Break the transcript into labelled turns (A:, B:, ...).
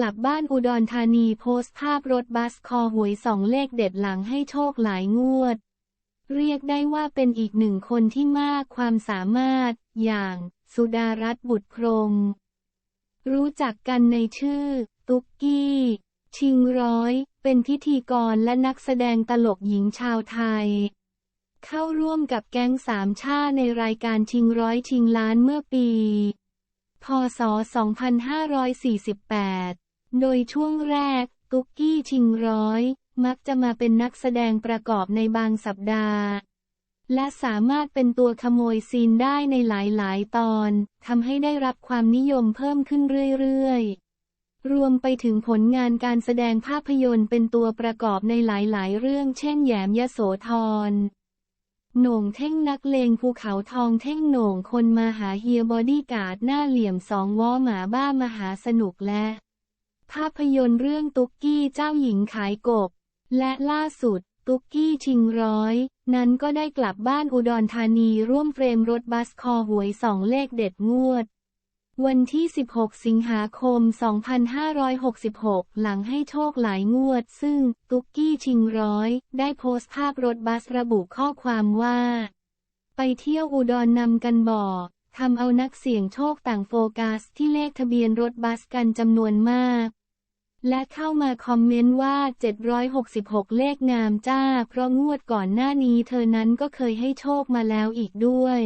A: กลับบ้านอุดรธานีโพสต์ภาพรถบัสคอหวยสองเลขเด็ดหลังให้โชคหลายงวด เรียกได้ว่าเป็นอีกหนึ่งคนที่มากความสามารถ อย่าง สุดารัตน์บุตรพรม รู้จักกันในชื่อ ตุ๊กกี้ ชิงร้อย เป็นพิธีกรและนักแสดงตลกหญิงชาวไทย เข้าร่วมกับแก๊งสามชาในรายการชิงร้อยชิงล้านเมื่อปีพศ 2548 โดยช่วงแรก ตุ๊กกี้ชิงร้อย มักจะมาเป็นนักแสดงประกอบในบางสัปดาห์ และสามารถเป็นตัวขโมยซีนได้ในหลาย ๆ ตอนทำให้ได้รับความนิยมเพิ่มขึ้นเรื่อย ๆ รวมไปถึงผลงานการแสดงภาพยนตร์เป็นตัวประกอบในหลาย ๆ เรื่อง เช่นแยมยโสธรโหน่งเท่งนักเลงภูเขาทองเท่งโหน่งคนมาหาเฮียบอดี้การ์ดหน้าเหลี่ยมสองวอหมาบ้ามหาสนุกและ ภาพยนตร์เรื่องตุ๊กกี้เจ้าหญิงขายกบ และล่าสุด ตุ๊กกี้ชิงร้อย นั้นก็ได้กลับบ้านอุดรธานีร่วมเฟรมรถบัสคอหวยสองเลขเด็ดงวด วันที่ 16 สิงหาคม 2566 หลังให้โชคหลายงวด ซึ่งตุ๊กกี้ชิงร้อย ได้โพสต์ภาพรถบัสระบุข้อความว่า ไปเที่ยวอุดรนนำกันบ่อทำเอานักเสี่ยงโชคต่างโฟกัสที่เลขทะเบียนรถบัสกันจำนวนมาก และเข้ามาคอมเมนต์ว่า 766 เลขงามจ้า เพราะงวดก่อนหน้านี้เธอนั้นก็เคยให้โชคมาแล้วอีกด้วย